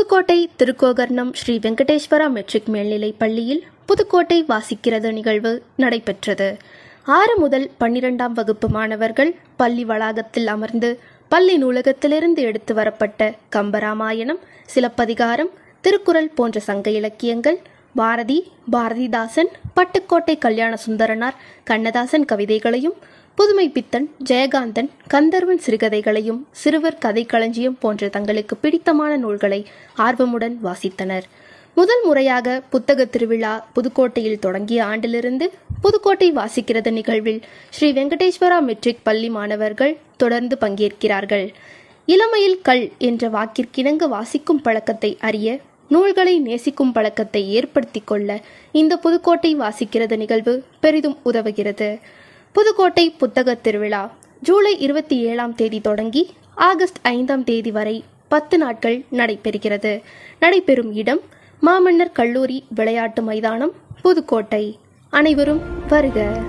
Pudukkottai Thirugokarnam Sri Venkateswara matric மேல்நிலைப் பள்ளியில் புதுக்கோட்டை வாசிக்கிறது நிகழ்வு நடைபெற்றது. ஆறு முதல் பன்னிரெண்டாம் வகுப்பு மாணவர்கள் பள்ளி வளாகத்தில் அமர்ந்து பள்ளி நூலகத்திலிருந்து எடுத்து வரப்பட்ட கம்பராமாயணம் சிலப்பதிகாரம் திருக்குறள் போன்ற சங்க இலக்கியங்கள் பாரதி பாரதிதாசன் பட்டுக்கோட்டை கல்யாண சுந்தரனார் கண்ணதாசன் கவிதைகளையும் புதுமை பித்தன் ஜெயகாந்தன் கந்தர்வன் சிறுகதைகளையும் சிறுவர் கதைக்களஞ்சியம் போன்ற தங்களுக்கு பிடித்தமான நூல்களை ஆர்வமுடன் வாசித்தனர். முதல் முறையாக புத்தக திருவிழா புதுக்கோட்டையில் தொடங்கிய ஆண்டிலிருந்து புதுக்கோட்டை வாசிக்கிறது நிகழ்வில் ஸ்ரீ வெங்கடேஸ்வரா மெட்ரிக் பள்ளி மாணவர்கள் தொடர்ந்து பங்கேற்கிறார்கள். இளமையில் கல் என்ற வாக்கிற்கிணங்க வாசிக்கும் பழக்கத்தை அறிய நூல்களை நேசிக்கும் பழக்கத்தை ஏற்படுத்திக் கொள்ள இந்த புதுக்கோட்டை வாசிக்கிறது நிகழ்வு பெரிதும் உதவுகிறது. புதுக்கோட்டை புத்தக திருவிழா ஜூலை இருபத்தி ஏழாம் தேதி தொடங்கி ஆகஸ்ட் ஐந்தாம் தேதி வரை பத்து நாட்கள் நடைபெறுகிறது. நடைபெறும் இடம் மாமன்னர் கல்லூரி விளையாட்டு மைதானம் புதுக்கோட்டை. அனைவரும் வருக.